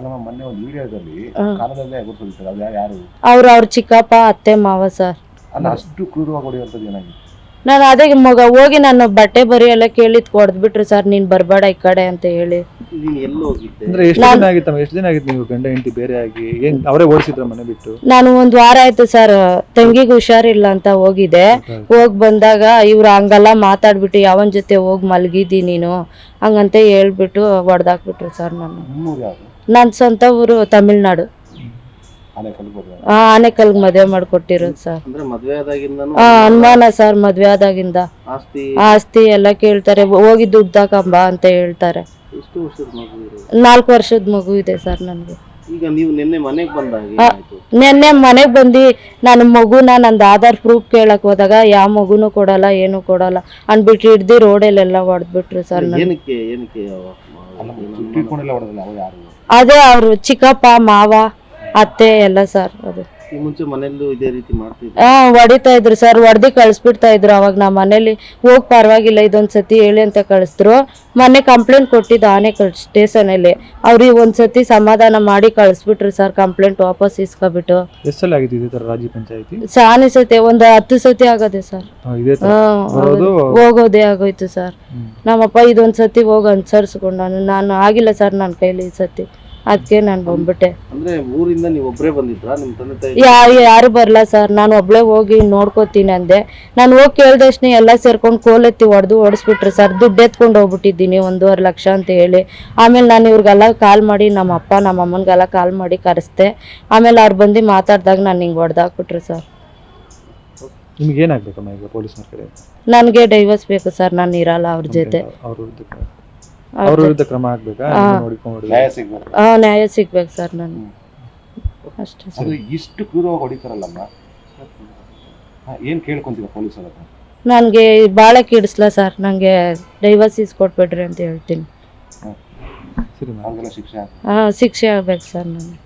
ಅಲ್ಲಮ್ಮ ಮೊನ್ನೆ ಒಂದು ವಿಡಿಯೋದಲ್ಲಿ ಕಾಲದಲ್ಲೇ ಗುರುತಿಸ್ತಾರೆ ಅದು ಯಾ- ಯಾರು? ಅವ್ರು ಅವ್ರ ಚಿಕ್ಕಪ್ಪ ಅತ್ತೆ ಮಾವ ಸರ್. ಅಲ್ಲ ಅಷ್ಟು ಕ್ರೂರವಾಗಿ ಹೊಡೆಯುವಂಥದ್ದು ಏನಾಗಿದೆ? ನಾನು ಅದೇ ಮಗ ಹೋಗಿ ನಾನು ಬಟ್ಟೆ ಬರಿ ಎಲ್ಲ ಕೇಳಿದ್ ಕೊಡ್ದ್ಬಿಟ್ರು ಸರ್ ನೀನ್ ಬರ್ಬೇಡ ಈ ಕಡೆ ಅಂತ ಹೇಳಿ. ನೀನ್ ಎಲ್ಲಿ ಹೋಗಿದ್ದೆ? ಅಂದ್ರೆ ಎಷ್ಟು ದಿನ ಆಗಿತ್ತಮ್ಮ? ಎಷ್ಟು ದಿನ ಆಗಿತ್ತು ನೀವು ಗಂಡ ಹೆಂಡತಿ ಬೇರೆ ಆಗಿ? ಏನ್ ಅವರೇ ಓಡಿಸಿದ್ರ ಮನೆ ಬಿಟ್ಟು? ನಾನು ಒಂದ್ ವಾರ ಆಯ್ತು ಸರ್ ತಂಗಿಗೆ ಹುಷಾರಿಲ್ಲ ಅಂತ ಹೋಗಿದ್ದೆ. ಹೋಗ್ ಬಂದಾಗ ಇವ್ರು ಹಂಗೆಲ್ಲ ಮಾತಾಡ್ಬಿಟ್ಟು ಯಾವನ್ ಜೊತೆ ಹೋಗ್ ಮಲ್ಗಿದಿ ನೀನು? ಹಂಗಂತ ಹೇಳ್ಬಿಟ್ಟು ಹೊಡ್ದಾಕ್ಬಿಟ್ರು ಸರ್ ನಾನು ನಿಮ್ಮೂರು ಯಾವುದು ನನ್ನ ಸ್ವಂತ ಊರು ತಮಿಳ್ನಾಡು. ಆನೆಕಲ್ಗ್ ಮದುವೆ ಮಾಡ್ಕೊಟ್ಟಿರೋದು ಸರ್. ಅನುಮಾನ ಸರ್ ಮದ್ವೆ ಆದಾಗಿಂದ. ಆಸ್ತಿ ಎಲ್ಲ ಕೇಳ್ತಾರೆ ಹೋಗಿ ದುಡ್ಡು ತಕೊಂಬ ಅಂತ ಹೇಳ್ತಾರೆ. ನಾಲ್ಕು ವರ್ಷದ ಮಗು ಇದೆ ಸರ್ ನನಗೆ. ಈಗ ನೀವು ನಿನ್ನೆ ಮನೆಗೆ ಬಂದಾಗ ನಿನ್ನೆ ಏನಾಯ್ತು? ನೆನ್ನೆ ಮನೆಗೆ ಬಂದು ನನ್ನ ಮಗುನ ನಂದು ಆಧಾರ್ ಪ್ರೂಫ್ ಕೇಳಕ್ ಹೋದಾಗ ಯಾವ ಮಗುನು ಕೊಡಲ್ಲ ಏನು ಕೊಡಲ್ಲ ಅಂದ್ಬಿಟ್ಟು ಹಿಡ್ದು ರೋಡಲ್ಲೆಲ್ಲ ಹೊಡೆದ್ಬಿಟ್ರು ಸರ್ ನನ್. ಏನಕ್ಕೆ ಅದೇ ಅವರು ಚಿಕ್ಕಪ್ಪ ಮಾವ ಅತ್ತೆ ಎಲ್ಲ ಸರ್ ಅದು. ಈ ಮುಂಚೆ ಮನೆಯಲ್ಲೂ ಇದೇ ರೀತಿ ಮಾಡ್ತಿದ್ರು? ಹಾ ಹೊಡಿತಾ ಇದ್ರು ಸರ್. ಹೊಡೆದು ಕಳಿಸ್ಬಿಡ್ತಾ ಇದ್ರು ಅವಾಗ ನಮ್ಮ ಮನೇಲಿ. ಹೋಗ್ ಪರವಾಗಿಲ್ಲ ಇದೊಂದ್ ಸತಿ ಹೇಳಿ ಅಂತ ಕಳಿಸಿದ್ರು. ಮೊನ್ನೆ ಕಂಪ್ಲೇಂಟ್ ಕೊಟ್ಟಿದ್ದು ಆನೆಕಲ್ ಸ್ಟೇಷನಲ್ಲಿ ಅವ್ರಿಗೆ ಒಂದ್ ಸತಿ ಸಮಾಧಾನ ಮಾಡಿ ಕಳಿಸ್ಬಿಟ್ರು ಸರ್ ಕಂಪ್ಲೇಂಟ್ ವಾಪಸ್ ಇಸ್ಕೊಬಿಟ್ಟು. ಎಷ್ಟು ಸಲ ಆಗಿದೆ ಇದೇ ತರ ರಾಜಿ ಪಂಚಾಯತಿ? ಸಾನಿ ಸತಿ ಒಂದ್ ಹತ್ತು ಸತಿ ಆಗೋದೆ ಸರ್. ಇದೇ ತರ. ಬರೋದು? ಹೋಗೋದೇ ಆಗೋಯ್ತು ಸರ್. ಹ್ಮ್. ನಮ್ಮಪ್ಪ ಇದೊಂದ್ ಸತಿ ಹೋಗಿ ಅನ್ಸರ್ಸ್ಕೊಂಡಾನು. ನಾನು ಆಗಿಲ್ಲ ಸರ್ ನನ್ನ ಕೈಲಿ ಈ ಸತಿ. ಅದಕ್ಕೆ ನಾನು ಬಂದ್ಬಿಟ್ಟೆ. ಅಂದ್ರೆ ಊರಿಂದ ನೀವು ಒಬ್ಬರೇ ಬಂದಿದ್ರಾ? ನಿಮ್ಮ ತಂದೆ ತಾಯಿ? ಯಾ ಯಾರು ಬರಲ್ಲ ಸರ್. ನಾನು ಒಬ್ಳೆ ಹೋಗಿ ನೋಡ್ಕೋತೀನಿ ಅಂದೆ. ನಾನು ಹೋಗಿ ಕೇಳ್ದಷ್ಟೇ ಎಲ್ಲ ಸೇರ್ಕೊಂಡು ಕೋಲೆತ್ತಿ ಹೊಡೆದು ಓಡಿಸ್ಬಿಟ್ರು ಸರ್. ದುಡ್ಡು ಎತ್ಕೊಂಡು ಹೋಗ್ಬಿಟ್ಟಿದ್ದೀನಿ ಒಂದೂವರೆ ಲಕ್ಷ ಅಂತ ಹೇಳಿ. ಆಮೇಲೆ ನಾನು ಇವ್ರಿಗೆಲ್ಲ ಕಾಲ್ ಮಾಡಿ ನಮ್ಮ ಅಪ್ಪ ನಮ್ಮ ಅಮ್ಮನಿಗೆಲ್ಲ ಕಾಲ್ ಮಾಡಿ ಕರೆಸ್ದೆ. ಆಮೇಲೆ ಅವ್ರು ಬಂದು ಮಾತಾಡಿದಾಗ ನಾನು ಹಿಂಗೆ ಹೊಡೆದಾಕ್ಬಿಟ್ರು ಸರ್. ನಿಮ್ಗೆ ಏನಾಗ್ಬೇಕಮ್ಮ ಈಗ ಪೊಲೀಸ್ ಕಡೆ? ನನಗೆ ಡೈವರ್ಸ್ ಬೇಕು ಸರ್. ನಾನು ಇರಲ್ಲ ಅವ್ರ ಜೊತೆ. ಅವ್ರ ಅವ್ರ ವಿರುದ್ಧ ಕ್ರಮ ಆಗ್ಬೇಕಾ. ನೋಡಿಕೊಂಡು ನ್ಯಾಯ ಸಿಗ್ಬೇಕು. ಆ, ನ್ಯಾಯ ಸಿಗ್ಬೇಕು ಸರ್ ನಾನು. ಅಷ್ಟೇ ಸರ್. ಅದು ಇಷ್ಟು ಕ್ರೂರವಾಗಿ ಹೊಡಿತಾರಲ್ಲಮ್ಮ? ಹಾ, ಏನ್ ಕೇಳ್ಕೊಂತೀರ ಪೊಲೀಸರ ಹತ್ರ? ನನಗೆ ಭಾಳ ಕಿಡಿಸ್ಲ ಸರ್. ನನಗೆ ಡೈವರ್ಸ್ ಇಸ್ಕೊಟ್ಬಿಡ್ರಿ ಅಂತ ಹೇಳ್ತೀನಿ. ಸರಿ ಮ್ಯಾಮ್. ಅವ್ರಿಗೆಲ್ಲ ಶಿಕ್ಷೆ ಆಗ್ಬೇಕು. ಹಾಂ ಶಿಕ್ಷೆ ಆಗ್ಬೇಕು ಸರ್ ನನಗೆ.